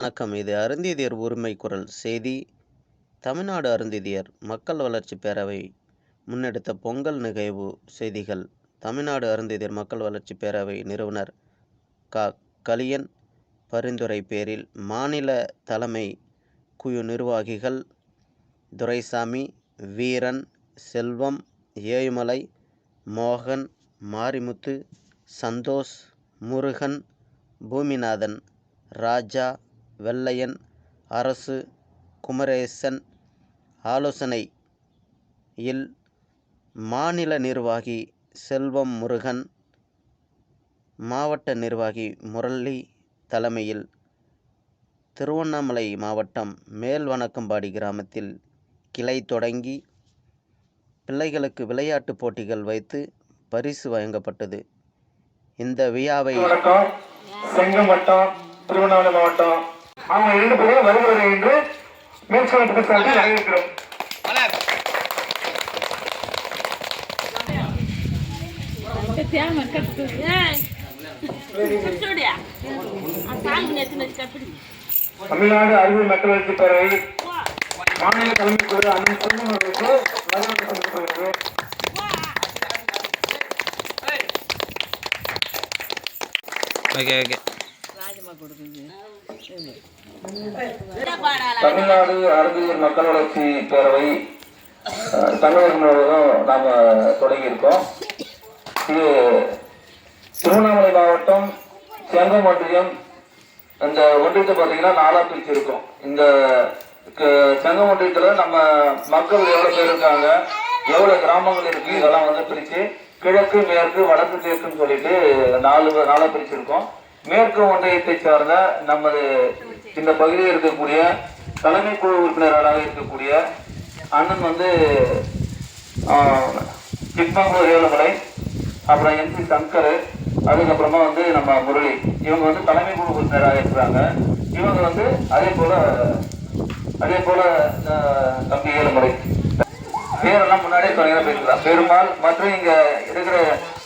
வணக்கம். இது அருந்ததியர் உரிமை குரல் செய்தி. தமிழ்நாடு அருந்திதியர் மக்கள் வளர்ச்சி பேரவை முன்னெடுத்த பொங்கல் நிகழ்வு செய்திகள். தமிழ்நாடு அருந்ததியர் மக்கள் வளர்ச்சி பேரவை நிறுவனர் க. கலியன் பரிந்துரை பேரில் மாநில தலைமை குழு நிர்வாகிகள் துரைசாமி வீரன் செல்வம் ஏழுமலை மோகன் மாரிமுத்து சந்தோஷ் முருகன் பூமிநாதன் ராஜா வெள்ளையன் அரசு குமரேசன் ஆலோசனை. இல் மாநில நிர்வாகி செல்வம் முருகன் மாவட்ட நிர்வாகி முரளி தலைமையில் திருவண்ணாமலை மாவட்டம் மேல்வணக்கம்பாடி கிராமத்தில் கிளை தொடங்கி பிள்ளைகளுக்கு விளையாட்டுப் போட்டிகள் வைத்து பரிசு வழங்கப்பட்டது. இந்த விழாவை வணக்கம். செங்கம் வட்டம் திருவண்ணாமலை மாவட்டம் அவங்க இரண்டு பேரும் வருவது என்று சாமி நேற்று கட்டுடி தமிழ்நாடு அறிவியல் மக்கள் வளர்ச்சி பேரவை மாநில தலைமை குழு வரவேற்பு தெரிவிக்கப்படுகிறது ஓகே ஓகே. தமிழ்நாடு அறிவியல் மக்கள் வளர்ச்சி பேரவை அஹ், தமிழகம் முழுவதும் நாம தொடங்கியிருக்கோம். இது திருவண்ணாமலை மாவட்டம் செங்கம் ஒன்றியம் இந்த ஒன்றியத்தை பார்த்தீங்கன்னா நாலா பிரிச்சு இருக்கும் இந்த க- செங்கம் நம்ம மக்கள் எவ்வளோ பேர் இருக்காங்க எவ்வளோ கிராமங்கள் இருக்கு இதெல்லாம் வந்து பிரித்து கிழக்கு மேற்கு வடக்கு தெற்குன்னு சொல்லிட்டு நாலு நாளாக பிரிச்சிருக்கோம். மேற்கு ஒன்றியத்தை சார்ந்த நமது இந்த பகுதியில் இருக்கக்கூடிய தலைமை குழு உறுப்பினர்களாக இருக்கக்கூடிய அண்ணன் வந்து சிக்மங்களூர் ஏழுமலை அப்புறம் எம்பி சங்கர் அதுக்கப்புறமா வந்து நம்ம முரளி. இவங்க வந்து தலைமை குழு உறுப்பினராக இருக்கிறாங்க. இவங்க வந்து அதே போல அதே போல அஹ், தம்பி ஏழுமலை பேரெல்லாம் முன்னாடியே சொன்னீங்கன்னா பேசலாம் பெருமாள் மற்றும் இங்க இருக்கிற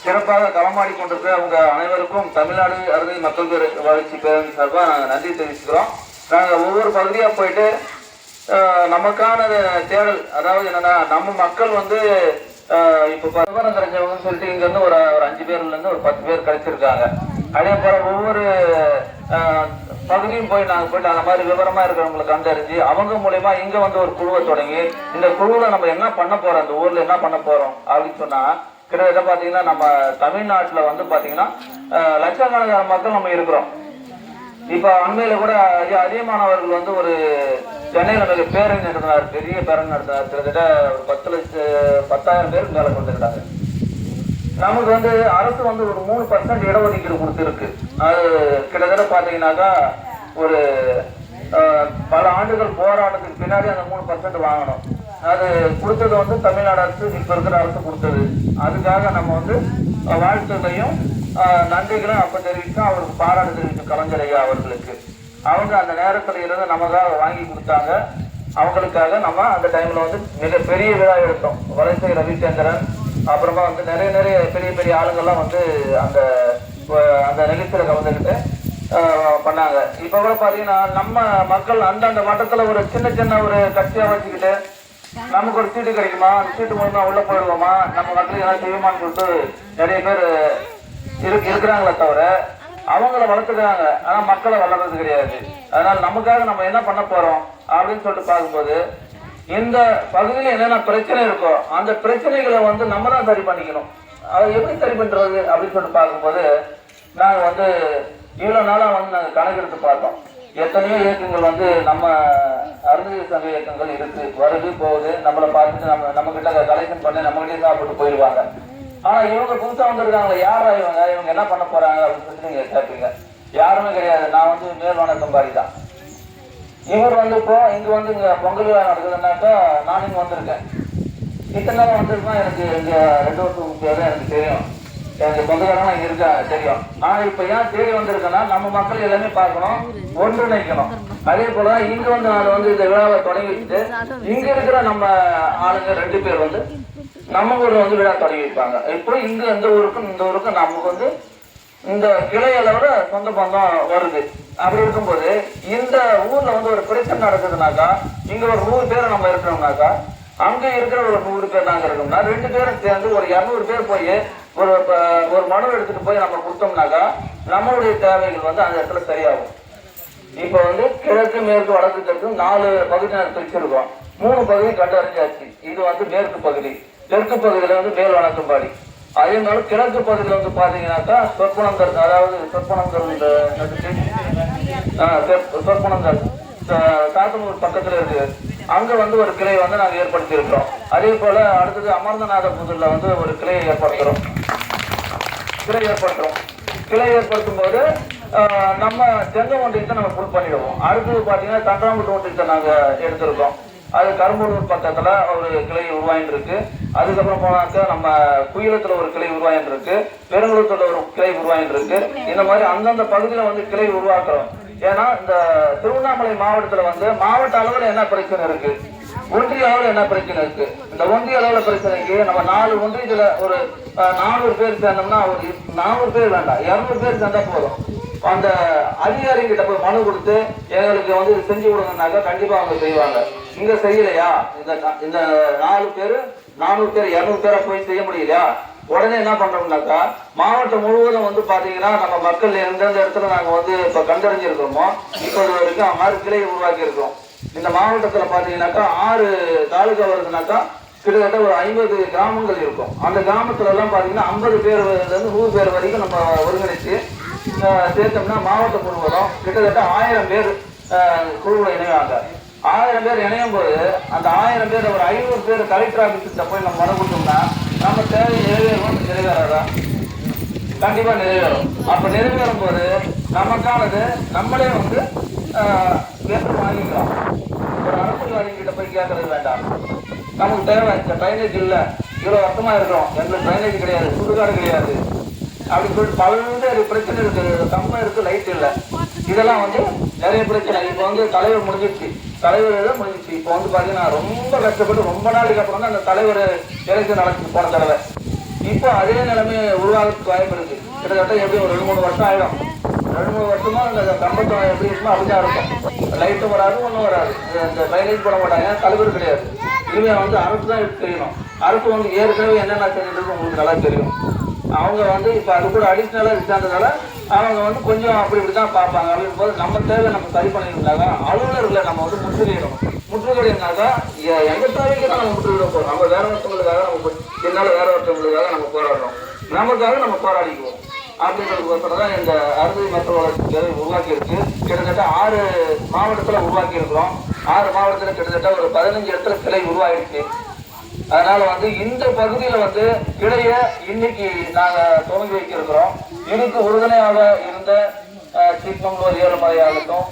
சிறப்பாக களமாடி கொண்டிருக்க அவங்க அனைவருக்கும் தமிழ்நாடு அறுதி மக்கள் பேர் வளர்ச்சி பேரணி சார்பாக நாங்கள் நன்றி தெரிவிச்சுக்கிறோம். நாங்கள் ஒவ்வொரு பகுதியாக போயிட்டு நமக்கான தேடல் அதாவது என்னன்னா நம்ம மக்கள் வந்து இப்போ விவரம் கிடைச்சவங்கன்னு சொல்லிட்டு இங்கேருந்து ஒரு ஒரு அஞ்சு பேர்லேருந்து ஒரு பத்து பேர் கிடைச்சிருக்காங்க. அதே போல் ஒவ்வொரு பகுதியும் போய் நாங்கள் போயிட்டு அந்த மாதிரி விவரமாக இருக்கிறவங்களை கண்டறிஞ்சு அவங்க மூலயமா இங்கே வந்து ஒரு குழுவை தொடங்கி இந்த குழுவில் நம்ம என்ன பண்ண போகிறோம் இந்த ஊரில் என்ன பண்ண போகிறோம் அப்படின்னு சொன்னால் கிட்டத்தட்ட பார்த்தீங்கன்னா நம்ம தமிழ்நாட்டில் வந்து பார்த்தீங்கன்னா லட்சக்கணக்கான மக்கள் நம்ம இருக்கிறோம். இப்போ அண்மையில் கூட ஐயா அதிகமானவர்கள் வந்து ஒரு சென்னையில் மிக பேரணி நடத்தினார் பெரிய பேரணி நடத்தினார். கிட்டத்தட்ட ஒரு பத்து லட்சம் பத்தாயிரம் பேருக்கு மேலே கொண்டுக்கிட்டாங்க நமக்கு வந்து அரசு வந்து ஒரு மூணு பர்சன்ட் இடஒதுக்கீடு கொடுத்துருக்கு. அது கிட்டத்தட்ட பார்த்தீங்கன்னாக்கா ஒரு பல ஆண்டுகள் போராட்டத்துக்கு பின்னாடி அந்த மூணு பர்சன்ட் வாங்கணும். அது கொடுத்தது வந்து தமிழ்நாடு அரசு இப்போ இருக்கிற அரசு கொடுத்தது. அதுக்காக நம்ம வந்து அஹ், வாழ்த்துக்களையும் நன்றிகளும் அப்போ தெரிவித்தோம் அவருக்கு பாராட்டு தெரிவித்தோம் கலைஞர் ஐயா அவர்களுக்கு. அவங்க அந்த நேரத்தில் இருந்து நமக்காக வாங்கி கொடுத்தாங்க. அவங்களுக்காக நம்ம அந்த டைமில் வந்து மிகப்பெரிய விழா எடுத்தோம். வலைசை ரவிச்சந்திரன் அப்புறமா வந்து நிறைய நிறைய பெரிய பெரிய ஆளுங்கள்லாம் வந்து அந்த அந்த நிகழ்ச்சியில கலந்துக்கிட்டு பண்ணாங்க. இப்போ கூட பார்த்தீங்கன்னா நம்ம மக்கள் அந்தந்த மட்டத்தில் ஒரு சின்ன சின்ன ஒரு கட்சியாக வச்சுக்கிட்டு நமக்கு ஒரு சீட்டு கிடைக்குமா? அந்த சீட்டு மூலமா உள்ள போயிடுவோமா? நம்ம மக்களுக்கு ஏதாவது செய்யுமான்னு சொல்லிட்டு நிறைய பேர் இருக்கு இருக்கிறாங்களே தவிர அவங்கள வளர்த்துக்கிறாங்க. ஆனா மக்களை வளர்றது கிடையாது. அதனால நமக்காக நம்ம என்ன பண்ண போறோம் அப்படின்னு சொல்லிட்டு பார்க்கும்போது இந்த பகுதியில என்னென்ன பிரச்சனை இருக்கோ அந்த பிரச்சனைகளை வந்து நம்ம தான் சரி பண்ணிக்கணும். அதை எப்படி சரி பண்றது அப்படின்னு சொல்லிட்டு பார்க்கும்போது நாங்கள் வந்து இவ்வளோ நாளாக வந்து நாங்கள் கணக்கெடுத்து பார்த்தோம். எத்தனையோ இயக்கங்கள் வந்து நம்ம அருந்ததி சங்க இயக்கங்கள் இருக்கு. வருது போகுது. நம்மளை பார்த்துட்டு நம்ம நம்ம கிட்ட கலெக்ஷன் பண்ணி நம்ம கிட்டே சாப்பிட்டு போயிடுவாங்க. ஆனா இவங்க புதுசா வந்திருக்காங்களே யாரா இவங்க? இவங்க என்ன பண்ண போறாங்க அப்படின்னு சொல்லிட்டு நீங்க கேட்பீங்க. யாருமே கிடையாது. நான் வந்து மேல்வான சம்பாரி தான். இவர் வந்து இப்போ இங்க வந்து இங்க பொங்கல் விழா நடக்குதுன்னாக்கா நான் இங்க வந்திருக்கேன். இத்தனை நாள் வந்திருக்கோம் எனக்கு இங்க ரெண்டு வருஷம் எனக்கு தெரியும். எனக்கு சொந்தக்காரங்க இங்க இருக்கா? தெரியும். ஆனா இப்ப ஏன் தேடி வந்திருக்கேன்னா நம்ம மக்கள் எல்லாமே பார்க்கணும் ஒன்றிணைக்கணும். அதே போல இங்க வந்து நான் வந்து இந்த விழாவை தொடங்கி வச்சுட்டு இங்க இருக்கிற நம்ம ஆளுங்க ரெண்டு பேர் வந்து நம்ம ஊர்ல வந்து விழா தொடங்கி வைப்பாங்க. இப்போ இங்க இந்த ஊருக்கும் இந்த ஊருக்கும் நமக்கு வந்து இந்த கிளை அளவுல சொந்த பந்தம் வருது. அப்படி இருக்கும்போது இந்த ஊர்ல வந்து ஒரு பிரச்சனை நடக்குதுனாக்கா இங்க ஒரு நூறு பேர் நம்ம இருக்கிறோம்னாக்கா அங்க இருக்கிற ஒரு நூறு பேர் நாங்க இருக்கோம்னா ரெண்டு பேரும் சேர்ந்து ஒரு இருநூறு பேர் போய் ஒரு ஒரு மனு எடுத்துட்டு போய் நம்ம கொடுத்தோம்னாக்கா நம்மளுடைய தேவைகள் வந்து அந்த இடத்துல சரியாகும். இப்போ வந்து கிழக்கு மேற்கு வடக்கு தெற்கு நாலு பகுதி நாங்க பிரிச்சிருக்கோம். மூணு பகுதி கண்டறிஞ்சாச்சு. இது வந்து மேற்கு பகுதி. தெற்கு பகுதியில் வந்து மேல் வணக்கம்பாடி அதே மாதிரி கிழக்கு பகுதியில் வந்து பார்த்தீங்கன்னாக்கா சொற்பனந்தர் அதாவது சொற்பனந்தர் இந்த சொற்பனந்தர் சாத்தனூர் பக்கத்தில் இருக்கு. அங்க வந்து ஒரு கிளை வந்து நாங்கள் ஏற்படுத்தியிருக்கிறோம். அதே போல அடுத்தது அமர்ந்தநாத புதூர்ல வந்து ஒரு கிளையை ஏற்படுத்துகிறோம் கிளை ஏற்படுத்துறோம். கிளை ஏற்படுத்தும் போது நம்ம தெங்க ஒன்றியத்தை நம்ம ஃபுல் பண்ணிடுவோம். அடுத்தது பார்த்தீங்கன்னா தண்டாம்பட்டு ஒன்றியத்தை நாங்கள் எடுத்திருக்கோம். அது கரும்பலூர் பக்கத்தில் ஒரு கிளை உருவாயின்னு இருக்கு அதுக்கப்புறம் போனாக்க நம்ம குயிலத்தில் ஒரு கிளை உருவாயின்னு இருக்கு பெருங்குளத்தில் ஒரு கிளை உருவாயின்னு இருக்கு இந்த மாதிரி அந்தந்த பகுதியில் வந்து கிளை உருவாக்குறோம். ஏன்னா இந்த திருவண்ணாமலை மாவட்டத்தில் வந்து மாவட்ட அளவில் என்ன பிரச்சனை இருக்குது ஒன்றிய அளவில் என்ன பிரச்சனை இருக்கு? இந்த ஒன்றிய அளவில் பிரச்சனைக்கு நம்ம நாலு ஒன்றியத்துல ஒரு நானூறு பேர் சேர்ந்தோம்னா ஒரு நானூறு பேர் வேண்டாம். இரநூறு பேர் சேர்ந்தா போதும். அந்த அதிகாரி கிட்ட போய் மனு கொடுத்து எங்களுக்கு வந்து இது செஞ்சு கொடுங்கனாக்கா கண்டிப்பா அவங்க செய்வாங்க. இங்க செய்யலையா? இந்த இந்த நாலு பேர் நானூறு பேர் இரநூறு பேரை போய் செய்ய முடியலையா? உடனே என்ன பண்றோம்னாக்கா மாவட்டம் முழுவதும் வந்து பாத்தீங்கன்னா நம்ம மக்கள் எந்தெந்த இடத்துல நாங்க வந்து இப்ப கண்டறிஞ்சிருக்கோமோ இப்போது வரைக்கும் ஆறு கிளையை உருவாக்கி இருக்கோம் இந்த மாவட்டத்தில் பார்த்தீங்கன்னாக்கா ஆறு தாலுகா வருதுனாக்கா கிட்டத்தட்ட ஒரு ஐம்பது கிராமங்கள் இருக்கும். அந்த கிராமத்துல எல்லாம் பார்த்தீங்கன்னா ஐம்பது பேர் வந்து நூறு பேர் வரைக்கும் நம்ம ஒருங்கிணைச்சு சேர்த்தோம்னா மாவட்டம் முழுவதும் கிட்டத்தட்ட ஆயிரம் பேர் குழுவில் இணைவாங்க. ஆயிரம் பேர் இணையும் போது அந்த ஆயிரம் பேர் ஒரு ஐநூறு பேர் கலெக்டர் ஆஃபீஸில் போய் நம்ம மனு கொடுத்தோம்னா நம்ம தேவை நிறைவேறும் நிறைவேறாதா? கண்டிப்பாக நிறைவேறும். அப்போ நிறைவேறும் போது நமக்கானது நம்மளே வந்து கேட்டு வாங்கிக்கலாம் ஒரு அரசியல்வாதிகிட்ட போய் கேட்கறது வேண்டாம். நமக்கு தேவை. இந்த ட்ரைனேஜ் இல்லை. இவ்வளோ வருத்தமாக இருக்கிறோம். எங்களுக்கு ட்ரைனேஜ் கிடையாது. சுடுகாடு கிடையாது. அப்படின்னு சொல்லிட்டு பல்வேறு பிரச்சனை இருக்குது கம்பம் இருக்குது லைட் இல்லை. இதெல்லாம் வந்து நிறைய பிரச்சனை. இப்போ வந்து தலைவர் முடிஞ்சிருச்சு. தலைவர் இதை முடிஞ்சிச்சு இப்போ வந்து பார்த்தீங்கன்னா ரொம்ப கஷ்டப்பட்டு ரொம்ப நாளுக்கு அப்புறம் தான் அந்த தலைவர் எலெக்ஷன் நடந்துச்சு போன தடவை. இப்போ அதே நிலைமை உருவாகிறதுக்கு வாய்ப்பு இருக்குது கிட்டத்தட்ட எப்படி ஒரு ரெண்டு மூணு வருஷம் ஆயிடும். ரெண்டு மூணு வருஷமா இந்த கம்பத்தம் எப்படி இருக்குமோ அப்படிதான் இருக்கும். லைட்டும் வராது ஒன்றும் வராது. இந்த- மைலேஜ் போட மாட்டாங்க தலைவர் கிடையாது. இனிமே வந்து அரசு தான் தெரியணும் அரசு வந்து ஏற்கனவே என்னென்ன செஞ்சுட்டு உங்களுக்கு நல்லா தெரியும். அவங்க வந்து இப்போ அது கூட அடிஷ்னலாக இருக்காதனால அவங்க வந்து கொஞ்சம் அப்படி இப்படி தான் பார்ப்பாங்க. அப்படின்னு போது நம்ம தேவை நம்ம சரி பண்ணியிருந்தாங்க அலுவலர்களை நம்ம வந்து முற்றுகையிடணும். முற்றுகையிடனாக்கா எங்கள் தேவைக்கு தான் நம்ம முற்றுகையிட போகிறோம் நம்ம வேற ஒருத்தவங்களுக்காக நம்ம என்னால் வேற ஒருத்தவங்களுக்காக நம்ம போராடுறோம். நமக்காக நம்ம போராடிக்குவோம். அப்படின்றதுக்கோசரம் தான் இந்த அறுபது மக்கள் வளர்ச்சி உருவாக்கி இருக்கு கிட்டத்தட்ட ஆறு மாவட்டத்தில் உருவாக்கி இருக்கிறோம் ஆறு மாவட்டத்தில் கிட்டத்தட்ட ஒரு பதினஞ்சு இடத்துல கிளை உருவாகிருக்கு அதனால வந்து இந்த பகுதியில் வந்து கிளைய இன்னைக்கு நாங்கள் துவங்கி வைக்கிருக்கிறோம். இதுக்கு உறுதுணையாக இருந்த அஹ், ஏழுமலை ஆகட்டும்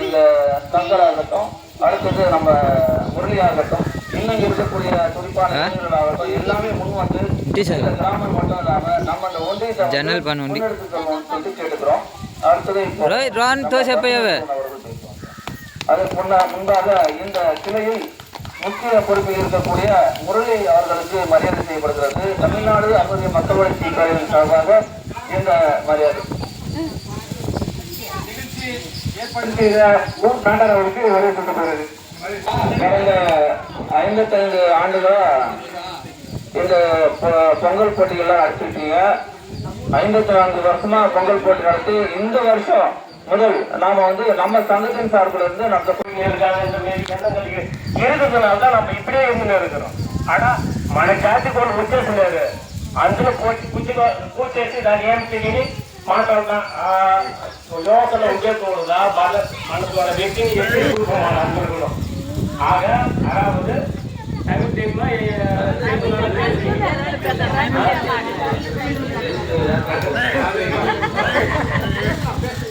இந்த சங்கர் ஆகட்டும் அடுத்தது நம்ம முரளி ஆகட்டும். இன்னும் இருக்கக்கூடிய குறிப்பான எல்லாமே முன் வந்து கிராமம் மட்டும் இல்லாம நம்ம அந்த ஒன்றிய ஜன்னல் பண்ணுவோம் சொல்லி கேட்டுக்கிறோம் அடுத்தது ரான் தோசைப்பையவே அதற்கு முன்ன முன்பாக இந்த சிலையில் முக்கிய பொறுப்பில் இருக்கக்கூடிய முரளி அவர்களுக்கு மரியாதை செய்யப்படுகிறது. தமிழ்நாடு அப்போதைய மக்கள் வளர்ச்சி சார்பாக இந்த மரியாதை. ஏற்படுத்திய ஊர் காண்டர் அவருக்கு வரவேற்கப்படுகிறது. கடந்த ஐம்பத்தைந்து ஆண்டுகளா இந்த பொ- பொங்கல் போட்டிகள்லாம் நடத்திருக்கீங்க ஐம்பத்தி நான்கு வருஷமா பொங்கல் போட்டி நடத்தி இந்த வருஷம் முதல் நாம வந்து நம்ம சங்கத்தின் சார்பில் இருந்து நம்ம பிள்ளைங்க இருக்காங்க இந்த மாரி எண்ணங்களுக்கு இருக்கிறதுனால தான் நம்ம இப்படியே இருந்து இருக்கிறோம் ఆడ మన జాతి కూడా వచ్చేసినారు అందులో కూర్చి కూర్చుని కూర్చేసి దాన్ని ఏం తిరిగి మాట్లాడతా యువకులు ఉండకూడదా వాళ్ళ మనకు వాళ్ళ వ్యక్తిని எப்படி கொடுப்போம் అందరూ கூட ஆக அதாவது சங்கத்தின்மா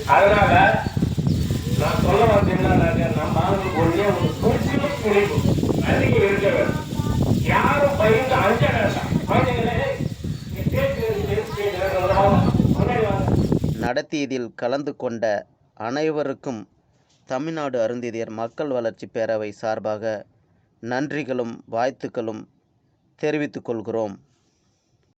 அதனால நான் சொல்ல வந்து நம்ம ஒன்றே ஒரு குறிச்சிலும் துணிவு நன்றிக்கு இருக்க வேண்டும் யாரும் பயந்து அஞ்ச வேண்டாம் குழந்தைங்களே நடத்தியதில் கலந்து கொண்ட அனைவருக்கும் தமிழ்நாடு அருந்திதியர் மக்கள் வளர்ச்சி பேரவை சார்பாக நன்றிகளும் வாழ்த்துக்களும் தெரிவித்துக் கொள்கிறோம்.